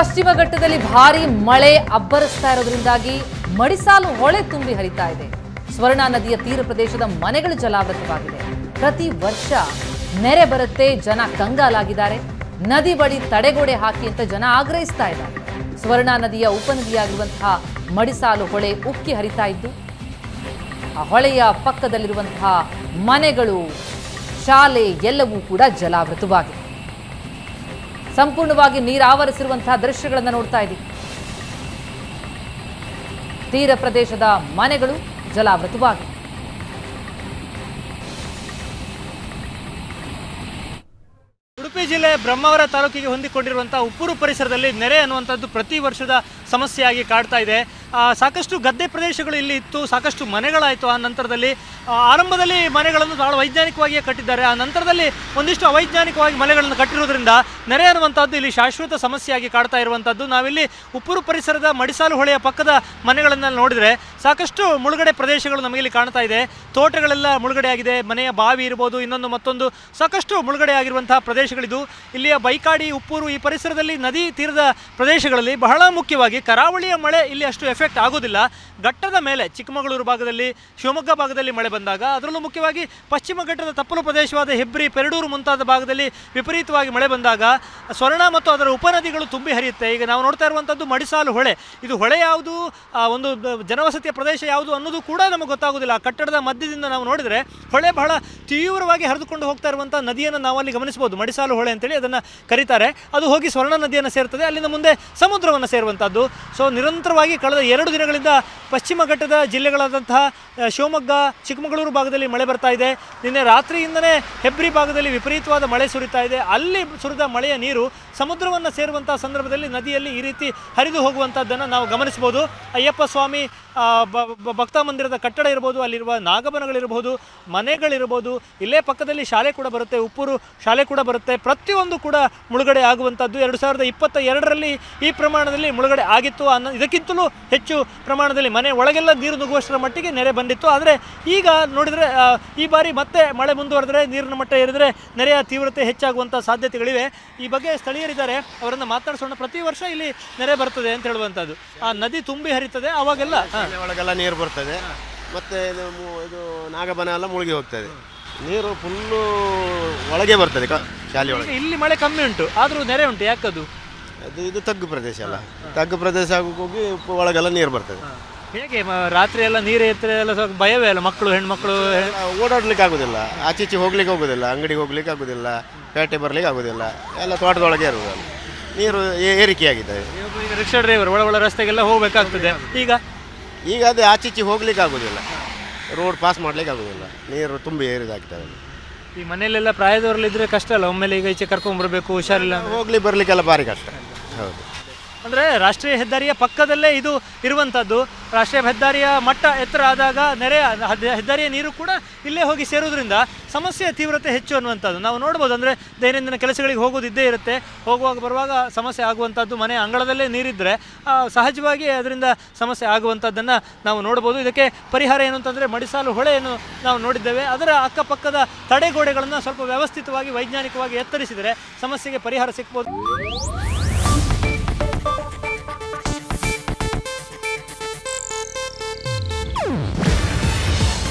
ಪಶ್ಚಿಮ ಘಟ್ಟದಲ್ಲಿ ಭಾರಿ ಮಳೆ ಅಬ್ಬರಿಸ್ತಾ ಇರೋದ್ರಿಂದಾಗಿ ಮಡಿಸಾಲು ಹೊಳೆ ತುಂಬಿ ಹರಿತಾ ಇದೆ. ಸ್ವರ್ಣ ನದಿಯ ತೀರ ಪ್ರದೇಶದ ಮನೆಗಳು ಜಲಾವೃತವಾಗಿದೆ. ಪ್ರತಿ ವರ್ಷ ನೆರೆ ಬರುತ್ತೆ, ಜನ ಕಂಗಾಲಾಗಿದ್ದಾರೆ. ನದಿ ಬಳಿ ತಡೆಗೋಡೆ ಹಾಕಿ ಅಂತ ಜನ ಆಗ್ರಹಿಸ್ತಾ ಇದ್ದಾರೆ. ಸ್ವರ್ಣ ನದಿಯ ಉಪನದಿಯಾಗಿರುವಂತಹ ಮಡಿಸಾಲು ಹೊಳೆ ಉಕ್ಕಿ ಹರಿತಾ ಇದ್ದು, ಆ ಹೊಳೆಯ ಪಕ್ಕದಲ್ಲಿರುವಂತಹ ಮನೆಗಳು, ಶಾಲೆ ಎಲ್ಲವೂ ಕೂಡ ಜಲಾವೃತವಾಗಿದೆ. ಸಂಪೂರ್ಣವಾಗಿ ನೀರಾವರಿಸಿರುವಂತಹ ದೃಶ್ಯಗಳನ್ನು ನೋಡ್ತಾ ಇದ್ದೀವಿ. ತೀರ ಪ್ರದೇಶದ ಮನೆಗಳು ಜಲಾವೃತವಾಗಿವೆ. ಉಡುಪಿ ಜಿಲ್ಲೆ ಬ್ರಹ್ಮಾವರ ತಾಲೂಕಿಗೆ ಹೊಂದಿಕೊಂಡಿರುವಂತಹ ಉಪ್ಪೂರು ಪರಿಸರದಲ್ಲಿ ನೆರೆ ಅನ್ನುವಂಥದ್ದು ಪ್ರತಿ ವರ್ಷದ ಸಮಸ್ಯೆಯಾಗಿ ಕಾಡ್ತಾ ಇದೆ. ಸಾಕಷ್ಟು ಗದ್ದೆ ಪ್ರದೇಶಗಳು ಇಲ್ಲಿ ಇತ್ತು, ಸಾಕಷ್ಟು ಮನೆಗಳಾಯಿತು. ಆ ನಂತರದಲ್ಲಿ ಆರಂಭದಲ್ಲಿ ಮನೆಗಳನ್ನು ಬಹಳ ವೈಜ್ಞಾನಿಕವಾಗಿಯೇ ಕಟ್ಟಿದ್ದಾರೆ. ಆ ನಂತರದಲ್ಲಿ ಒಂದಿಷ್ಟು ಅವೈಜ್ಞಾನಿಕವಾಗಿ ಮನೆಗಳನ್ನು ಕಟ್ಟಿರೋದ್ರಿಂದ ನೆರೆ ಅನ್ನುವಂಥದ್ದು ಇಲ್ಲಿ ಶಾಶ್ವತ ಸಮಸ್ಯೆಯಾಗಿ ಕಾಡ್ತಾ ಇರುವಂಥದ್ದು. ನಾವಿಲ್ಲಿ ಉಪ್ಪುರು ಪರಿಸರದ ಮಡಿಸಾಲು ಹೊಳೆಯ ಪಕ್ಕದ ಮನೆಗಳನ್ನು ನೋಡಿದರೆ ಸಾಕಷ್ಟು ಮುಳುಗಡೆ ಪ್ರದೇಶಗಳು ನಮಗೆ ಇಲ್ಲಿ ಕಾಣ್ತಾ ಇದೆ. ತೋಟಗಳೆಲ್ಲ ಮುಳುಗಡೆ ಆಗಿದೆ ಮನೆಯ ಬಾವಿ ಇರ್ಬೋದು, ಇನ್ನೊಂದು ಮತ್ತೊಂದು ಸಾಕಷ್ಟು ಮುಳುಗಡೆ ಆಗಿರುವಂತಹ ಪ್ರದೇಶಗಳಿದು. ಇಲ್ಲಿಯ ಬೈಕಾಡಿ, ಉಪ್ಪೂರು ಈ ಪರಿಸರದಲ್ಲಿ ನದಿ ತೀರದ ಪ್ರದೇಶಗಳಲ್ಲಿ ಬಹಳ ಮುಖ್ಯವಾಗಿ ಕರಾವಳಿಯ ಮಳೆ ಇಲ್ಲಿ ಅಷ್ಟು ಎಫೆಕ್ಟ್ ಆಗೋದಿಲ್ಲ. ಘಟ್ಟದ ಮೇಲೆ ಚಿಕ್ಕಮಗಳೂರು ಭಾಗದಲ್ಲಿ, ಶಿವಮೊಗ್ಗ ಭಾಗದಲ್ಲಿ ಮಳೆ ಬಂದಾಗ, ಅದರಲ್ಲೂ ಮುಖ್ಯವಾಗಿ ಪಶ್ಚಿಮ ಘಟ್ಟದ ತಪ್ಪಲು ಪ್ರದೇಶವಾದ ಹೆಬ್ರಿ, ಪೆರಡೂರು ಮುಂತಾದ ಭಾಗದಲ್ಲಿ ವಿಪರೀತವಾಗಿ ಮಳೆ ಬಂದಾಗ, ಸ್ವರ್ಣ ಮತ್ತು ಅದರ ಉಪನದಿಗಳು ತುಂಬಿ ಹರಿಯುತ್ತೆ. ಈಗ ನಾವು ನೋಡ್ತಾ ಇರುವಂಥದ್ದು ಮಡಿಸಾಲು ಹೊಳೆ. ಇದು ಹೊಳೆ ಯಾವುದು? ಒಂದು ಜನವಸತಿಯ ಪ್ರದೇಶ ಯಾವುದು ಅನ್ನೋದು ಕೂಡ ನಮಗೆ ಗೊತ್ತಾಗೋದಿಲ್ಲ. ಆ ಕಟ್ಟಡದ ಮಧ್ಯದಿಂದ ನಾವು ನೋಡಿದರೆ ಹೊಳೆ ಬಹಳ ತೀವ್ರವಾಗಿ ಹರಿದುಕೊಂಡು ಹೋಗ್ತಾ ಇರುವಂಥ ನದಿಯನ್ನು ನಾವು ಅಲ್ಲಿ ಗಮನಿಸಬಹುದು. ಮಡಿಸಾಲು ಹೊಳೆ ಅಂತೇಳಿ ಅದನ್ನು ಕರೀತಾರೆ. ಅದು ಹೋಗಿ ಸ್ವರ್ಣ ನದಿಯನ್ನು ಸೇರ್ತದೆ. ಅಲ್ಲಿಂದ ಮುಂದೆ ಸಮುದ್ರವನ್ನು ಸೇರುವಂಥದ್ದು ಸೊ ನಿರಂತರವಾಗಿ ಕಳೆದ ಎರಡು ದಿನಗಳಿಂದ ಪಶ್ಚಿಮ ಘಟ್ಟದ ಜಿಲ್ಲೆಗಳಾದಂತಹ ಶಿವಮೊಗ್ಗ, ಚಿಕ್ಕಮಗಳೂರು ಭಾಗದಲ್ಲಿ ಮಳೆ ಬರ್ತಾ ಇದೆ. ನಿನ್ನೆ ರಾತ್ರಿಯಿಂದನೇ ಹೆಬ್ರಿ ಭಾಗದಲ್ಲಿ ವಿಪರೀತವಾದ ಮಳೆ ಸುರಿತಾ ಇದೆ. ಅಲ್ಲಿ ಸುರಿದ ಮಳೆಯ ನೀರು ಸಮುದ್ರವನ್ನು ಸೇರುವಂತಹ ಸಂದರ್ಭದಲ್ಲಿ ನದಿಯಲ್ಲಿ ಈ ರೀತಿ ಹರಿದು ಹೋಗುವಂಥದ್ದನ್ನು ನಾವು ಗಮನಿಸಬಹುದು. ಅಯ್ಯಪ್ಪ ಸ್ವಾಮಿ ಭಕ್ತ ಮಂದಿರದ ಕಟ್ಟಡ ಇರ್ಬೋದು, ಅಲ್ಲಿರುವ ನಾಗಬನಗಳಿರ್ಬೋದು, ಮನೆಗಳಿರ್ಬೋದು, ಇಲ್ಲೇ ಪಕ್ಕದಲ್ಲಿ ಶಾಲೆ ಕೂಡ ಬರುತ್ತೆ, ಉಪ್ಪೂರು ಶಾಲೆ ಕೂಡ ಬರುತ್ತೆ. ಪ್ರತಿಯೊಂದು ಕೂಡ ಮುಳುಗಡೆ ಆಗುವಂಥದ್ದು ಎರಡು ಸಾವಿರದ ಈ ಪ್ರಮಾಣದಲ್ಲಿ ಮುಳುಗಡೆ ಆಗಿತ್ತು. ಅನ್ನೋ, ಇದಕ್ಕಿಂತಲೂ ಪ್ರಮಾಣದಲ್ಲಿ ಮನೆ ಒಳಗೆಲ್ಲ ನೀರು ನುಗ್ಗುವಷ್ಟರ ಮಟ್ಟಿಗೆ ನೆರೆ ಬಂದಿತ್ತು. ಆದರೆ ಈಗ ನೋಡಿದರೆ ಈ ಬಾರಿ ಮತ್ತೆ ಮಳೆ ಮುಂದುವರೆದರೆ ನೀರಿನ ಮಟ್ಟ ಏರಿದರೆ ನೆರೆಯ ತೀವ್ರತೆ ಹೆಚ್ಚಾಗುವಂಥ ಸಾಧ್ಯತೆಗಳಿವೆ. ಈ ಬಗ್ಗೆ ಸ್ಥಳೀಯರಿದ್ದಾರೆ ಅವರನ್ನು ಮಾತಾಡಿಸೋಣ. ಪ್ರತಿ ವರ್ಷ ಇಲ್ಲಿ ನೆರೆ ಬರ್ತದೆ ಅಂತ ಹೇಳುವಂಥದ್ದು ಆ ನದಿ ತುಂಬಿ ಹರಿತದೆ ಅವಾಗೆಲ್ಲ? ಒಳಗೆಲ್ಲ ನೀರು ಬರ್ತದೆ. ಮತ್ತೆ ಇದು ಇದು ನಾಗಬನ ಎಲ್ಲ ಮುಳುಗಿ ಹೋಗ್ತದೆ. ನೀರು ಫುಲ್ಲು ಒಳಗೆ ಬರ್ತದೆ ಶಾಲೆ ಒಳಗೆ. ಇಲ್ಲಿ ಮಳೆ ಕಮ್ಮಿ ಉಂಟು ಆದರೂ ನೆರೆ ಉಂಟು ಯಾಕದು? ಅದು ಇದು ತಗ್ಗು ಪ್ರದೇಶ ಅಲ್ಲ. ತಗ್ಗು ಪ್ರದೇಶ ಹೋಗಿ ಒಳಗೆಲ್ಲ ನೀರು ಬರ್ತದೆ. ಹೇಗೆ ಮ- ರಾತ್ರಿ ಎಲ್ಲ ನೀರು ಎತ್ತರೆ ಎಲ್ಲ ಸ್ವಲ್ಪ ಭಯವೇ ಅಲ್ಲ? ಮಕ್ಕಳು ಹೆಣ್ಮಕ್ಳು ಹೆ- ಓಡಾಡ್ಲಿಕ್ಕೆ ಆಗೋದಿಲ್ಲ. ಆಚೆ ಈಚೆ ಹೋಗ್ಲಿಕ್ಕೆ ಹೋಗುದಿಲ್ಲ ಅಂಗಡಿಗೆ ಹೋಗ್ಲಿಕ್ಕೆ ಆಗುದಿಲ್ಲ ಪೇಟೆ ಬರ್ಲಿಕ್ಕೆ ಆಗುದಿಲ್ಲ. ಎಲ್ಲ ತೋಟದೊಳಗೆ ಇರುವುದು ನೀರು ಏ- ಏರಿಕೆಯಾಗಿದೆ. ಈಗ ರಿಕ್ಷಾ ಡ್ರೈವರ್ ಒಳ ಒಳ ರಸ್ತೆಗೆಲ್ಲ ಹೋಗ್ಬೇಕಾಗ್ತದೆ. ಈಗ? ಈಗ ಅದೇ ಆಚೆ ಈಚೆ ಹೋಗ್ಲಿಕ್ಕೆ ಆಗುದಿಲ್ಲ. ರೋಡ್ ಪಾಸ್ ಮಾಡ್ಲಿಕ್ಕೆ ಆಗುದಿಲ್ಲ. ನೀರು ತುಂಬಿ ಏರಿದಾಗ್ತದೆ. ಈ ಮನೆಯಲ್ಲೆಲ್ಲ ಪ್ರಾಯದವರಲ್ಲಿದ್ರೆ ಕಷ್ಟ ಅಲ್ಲ? ಒಮ್ಮೆಲೆ ಈಗ ಈಚೆ ಕರ್ಕೊಂಡ್ಬರ್ಬೇಕು ಹುಷಾರಿಲ್ಲ ಅಂದ್ರೆ. ಹೋಗ್ಲಿ ಬರ್ಲಿಕ್ಕೆಲ್ಲ ಭಾರಿ ಕಷ್ಟ. ಹೌದು. ಅಂದ್ರೆ ರಾಷ್ಟ್ರೀಯ ಹೆದ್ದಾರಿಯ ಪಕ್ಕದಲ್ಲೇ ಇದು ಇರುವಂಥದ್ದು ರಾಷ್ಟ್ರೀಯ ಹೆದ್ದಾರಿಯ ಮಟ್ಟ ಎತ್ತರ ಆದಾಗ ನೆರೆ ಹದ್- ಹೆದ್ದಾರಿಯ ನೀರು ಕೂಡ ಇಲ್ಲೇ ಹೋಗಿ ಸೇರೋದ್ರಿಂದ ಸಮಸ್ಯೆ ತೀವ್ರತೆ ಹೆಚ್ಚು ಅನ್ನುವಂಥದ್ದು. ನಾವು ನೋಡ್ಬೋದು ಅಂದರೆ ದೈನಂದಿನ ಕೆಲಸಗಳಿಗೆ ಹೋಗೋದಿದ್ದೇ ಇರುತ್ತೆ. ಹೋಗುವಾಗ ಬರುವಾಗ ಸಮಸ್ಯೆ ಆಗುವಂಥದ್ದು, ಮನೆ ಅಂಗಳದಲ್ಲೇ ನೀರಿದ್ದರೆ ಸಹಜವಾಗಿ ಅದರಿಂದ ಸಮಸ್ಯೆ ಆಗುವಂಥದ್ದನ್ನು ನಾವು ನೋಡ್ಬೋದು. ಇದಕ್ಕೆ ಪರಿಹಾರ ಏನು ಅಂತಂದರೆ ಮಡಿಸಾಲು ಹೊಳೆಯನ್ನು ನಾವು ನೋಡಿದ್ದೇವೆ. ಅದರ ಅಕ್ಕಪಕ್ಕದ ತಡೆಗೋಡೆಗಳನ್ನು ಸ್ವಲ್ಪ ವ್ಯವಸ್ಥಿತವಾಗಿ, ವೈಜ್ಞಾನಿಕವಾಗಿ ಎತ್ತರಿಸಿದರೆ ಸಮಸ್ಯೆಗೆ ಪರಿಹಾರ ಸಿಗ್ಬೋದು.